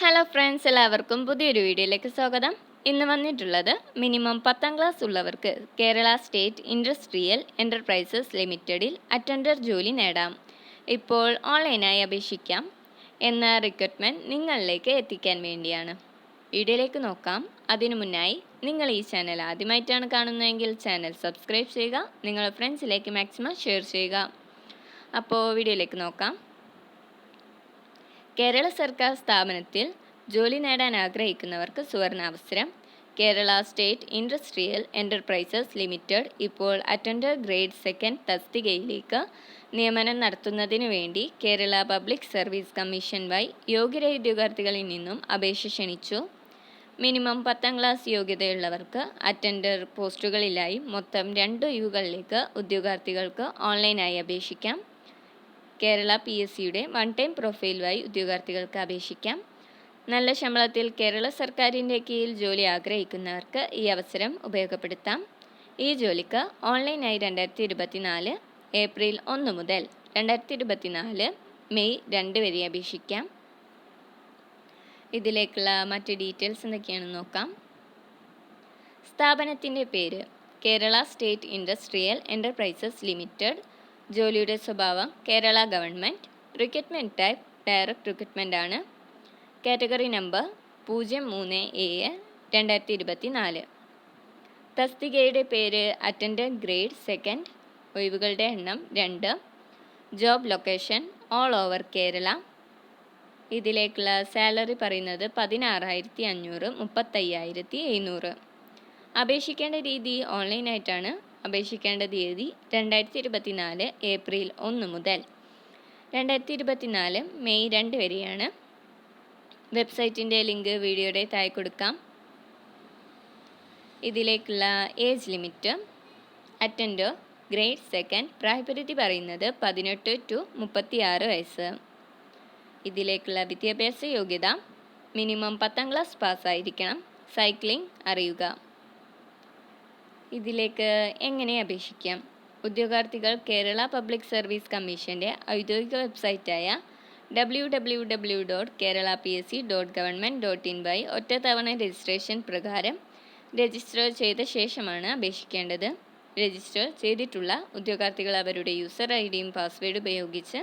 Hello friends എല്ലാവർക്കും പുതിയൊരു വീഡിയോയിലേക്ക് സ്വാഗതം. ഇന്ന് വന്നിട്ടുള്ളത് മിനിമം പത്താം ക്ലാസ് ഉള്ളവർക്ക് കേരള സ്റ്റേറ്റ് ഇൻഡസ്ട്രിയൽ എന്റർപ്രൈസസ് ലിമിറ്റഡിൽ അറ്റൻഡർ ജോലി നേടാം. ഇപ്പോൾ ഓൺലൈനായി അപേക്ഷിക്കാം. എന്ന റിക്രൂട്ട്മെന്റ് നിങ്ങളിലേക്ക് എത്തിക്കാൻ വേണ്ടിയാണ്. വീഡിയോയിലേക്ക് നോക്കാം. അതിനു മുന്നായി നിങ്ങൾ ഈ ചാനൽ ആദ്യമായിട്ടാണ് കാണുന്നതെങ്കിൽ ചാനൽ സബ്സ്ക്രൈബ് ചെയ്യുക. നിങ്ങളുടെ ഫ്രണ്ട്സിലേക്ക് മാക്സിമം ഷെയർ ചെയ്യുക. അപ്പോൾ വീഡിയോയിലേക്ക് നോക്കാം. കേരള സർക്കാർ സ്ഥാപനത്തിൽ ജോലി നേടാൻ ആഗ്രഹിക്കുന്നവർക്ക് സുവർണാവസരം. Kerala state industrial enterprises limited ഇപ്പോൾ അറ്റൻഡർ ഗ്രേഡ് സെക്കൻഡ് തസ്തികയിലേക്ക് നിയമനം നടത്തുന്നതിനു വേണ്ടി കേരള പബ്ലിക് സർവീസ് കമ്മീഷൻ വൈ യോഗ്യരായ ഉദ്യോഗാർത്ഥികളിൽ നിന്നും അപേക്ഷ ക്ഷണിച്ചു. മിനിമം പത്താം ക്ലാസ് യോഗ്യതയുള്ളവർക്ക് അറ്റൻഡർ പോസ്റ്റുകളിലായി മൊത്തം രണ്ട് ഒഴിവുകളിലേക്ക് ഉദ്യോഗാർത്ഥികൾക്ക് ഓൺലൈനായി അപേക്ഷിക്കാം. കേരള പി എസ് സിയുടെ വൺ ടൈം പ്രൊഫൈൽ വഴി ഉദ്യോഗാർത്ഥികൾക്ക് അപേക്ഷിക്കാം. നല്ല ശമ്പളത്തിൽ കേരള സർക്കാരിന്റെ കീഴിൽ ജോലി ആഗ്രഹിക്കുന്നവർക്ക് ഈ അവസരം ഉപയോഗപ്പെടുത്താം. ഈ ജോലിക്ക് ഓൺലൈനായി രണ്ടായിരത്തി ഇരുപത്തിനാല് ഏപ്രിൽ ഒന്ന് മുതൽ രണ്ടായിരത്തി ഇരുപത്തിനാല് മെയ് രണ്ട് വരെ അപേക്ഷിക്കാം. ഇതിലേക്കുള്ള മറ്റ് ഡീറ്റെയിൽസ് എന്തൊക്കെയാണെന്ന് നോക്കാം. സ്ഥാപനത്തിന്റെ പേര് Kerala state industrial enterprises limited. ജോലിയുടെ സ്വഭാവം Kerala government recruitment type direct recruitment ആണ്. കാറ്റഗറി നമ്പർ പൂജ്യം മൂന്ന് ഏഴ് രണ്ടായിരത്തി ഇരുപത്തി നാല് തസ്തികയുടെ പേര് അറ്റൻഡ് ഗ്രേഡ് സെക്കൻഡ് ഒഴിവുകളുടെ എണ്ണം രണ്ട് job location all over Kerala. ഇതിലേക്കുള്ള സാലറി പറയുന്നത് പതിനാറായിരത്തി അഞ്ഞൂറ് മുപ്പത്തയ്യായിരത്തി എഴുന്നൂറ്. അപേക്ഷിക്കേണ്ട രീതി ഓൺലൈനായിട്ടാണ്. അപേക്ഷിക്കേണ്ട തീയതി രണ്ടായിരത്തി ഇരുപത്തിനാല് ഏപ്രിൽ ഒന്ന് മുതൽ. രണ്ടായിരത്തി ഇരുപത്തിനാല് മെയ് രണ്ട് വരെയാണ്. വെബ്സൈറ്റിന്റെ ലിങ്ക് വീഡിയോയുടെ താഴെ കൊടുക്കാം. ഇതിലേക്കുള്ള age limit attender grade second പ്രായപരിധി പറയുന്നത് പതിനെട്ട് ടു മുപ്പത്തിയാറ് വയസ്സ്. ഇതിലേക്കുള്ള വിദ്യാഭ്യാസ യോഗ്യത മിനിമം പത്താം ക്ലാസ് പാസ്സായിരിക്കണം. സൈക്ലിംഗ് അറിയുക. ഇതിലേക്ക് എങ്ങനെ അപേക്ഷിക്കാം? ഉദ്യോഗാർത്ഥികൾ കേരള പബ്ലിക് സർവീസ് കമ്മീഷന്റെ ഔദ്യോഗിക വെബ്സൈറ്റായ W W W dot Kerala P S C dot government dot in by ഒറ്റത്തവണ രജിസ്ട്രേഷൻ പ്രകാരം രജിസ്റ്റർ ചെയ്ത ശേഷമാണ് അപേക്ഷിക്കേണ്ടത്. രജിസ്റ്റർ ചെയ്തിട്ടുള്ള ഉദ്യോഗാർത്ഥികൾ അവരുടെ യൂസർ ഐ ഡിയും പാസ്വേഡ് ഉപയോഗിച്ച്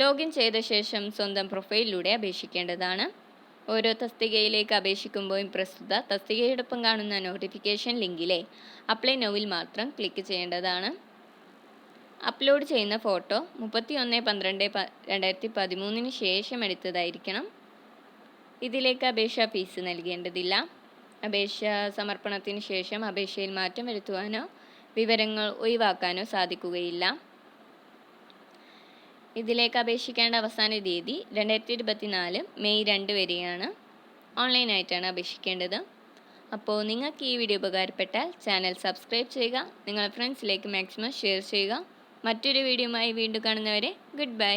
ലോഗിൻ ചെയ്ത ശേഷം സ്വന്തം പ്രൊഫൈലിലൂടെ അപേക്ഷിക്കേണ്ടതാണ്. ഓരോ തസ്തികയിലേക്ക് അപേക്ഷിക്കുമ്പോഴും പ്രസ്തുത തസ്തികയോടൊപ്പം കാണുന്ന നോട്ടിഫിക്കേഷൻ ലിങ്കിലെ അപ്ലൈ നോവിൽ മാത്രം ക്ലിക്ക് ചെയ്യേണ്ടതാണ്. അപ്ലോഡ് ചെയ്യുന്ന ഫോട്ടോ മുപ്പത്തി ഒന്ന് പന്ത്രണ്ട് രണ്ടായിരത്തി പതിമൂന്നിന് ശേഷം എടുത്തതായിരിക്കണം. ഇതിലേക്ക് അപേക്ഷ ഫീസ് നൽകേണ്ടതില്ല. അപേക്ഷ സമർപ്പണത്തിന് ശേഷം അപേക്ഷയിൽ മാറ്റം വരുത്തുവാനോ വിവരങ്ങൾ ഒഴിവാക്കാനോ സാധിക്കുകയില്ല. ഇതിലേക്ക് അപേക്ഷിക്കേണ്ട അവസാന തീയതി രണ്ടായിരത്തി ഇരുപത്തിനാല് മെയ് രണ്ട് വരെയാണ് ഓൺലൈനായിട്ടാണ് അപേക്ഷിക്കേണ്ടത്. അപ്പോൾ നിങ്ങൾക്ക് ഈ വീഡിയോ ഉപകാരപ്പെട്ടാൽ ചാനൽ സബ്സ്ക്രൈബ് ചെയ്യുക നിങ്ങളുടെ ഫ്രണ്ട്സിലേക്ക് മാക്സിമം ഷെയർ ചെയ്യുക. മറ്റൊരു വീഡിയോയുമായി വീണ്ടും കാണുന്നവരെ ഗുഡ് ബൈ